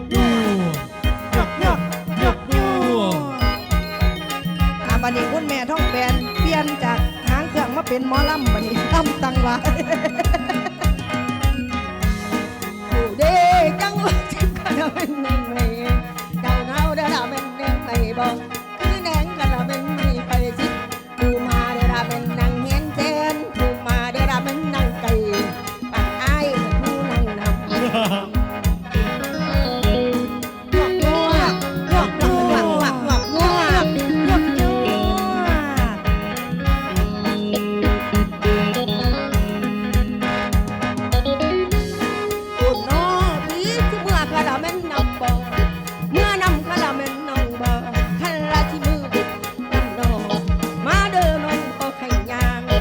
กดูยกยกยกดูอาบันนี้คุณแม่ท้องแบนเปลี่ยนจากหางเครื่องมาเป็นหมอลำบันนี้ลำตังวะผู้เด็กจังวะจังกันเป็นหนึ่งในเก่าเน่าได้ลเป็นหนึ่งในบอก